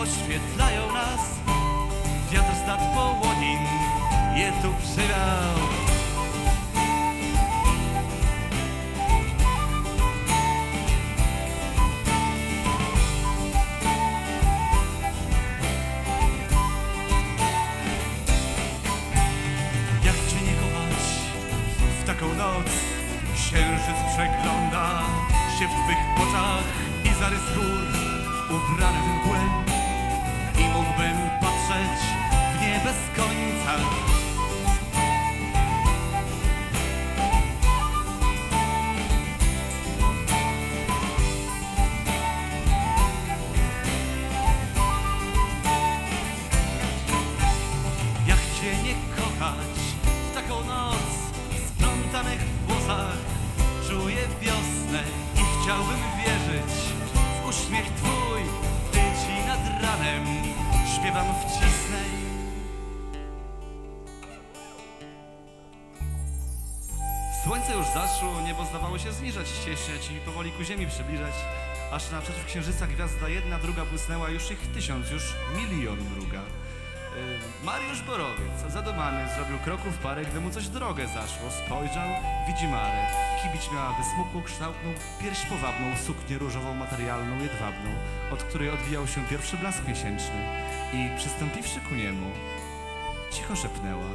oświetlają nas. Wiatr z nad połonin je tu przywiał. Taką noc? Księżyc przegląda się w twych i zarys gór ubrany w mgłę. I mógłbym patrzeć w nie bez końca. Nie kochać w taką noc Czuję wiosnę i chciałbym wierzyć w uśmiech twój Gdy ci nad ranem śpiewam wcisnę Słońce już zaszło, niebo zdawało się zniżać, ścieśniać i powoli ku ziemi przybliżać. Aż naprzeciw księżyca gwiazda jedna, druga błysnęła, już ich tysiąc, już milion druga Mariusz Borowiec, zadumany, zrobił kroków parę, gdy mu coś drogę zaszło. Spojrzał, widzi Marę. Kibić miała wysmukłą, kształtną, pierś powabną, suknię różową, materialną, jedwabną, od której odwijał się pierwszy blask miesięczny. I przystąpiwszy ku niemu, cicho szepnęła.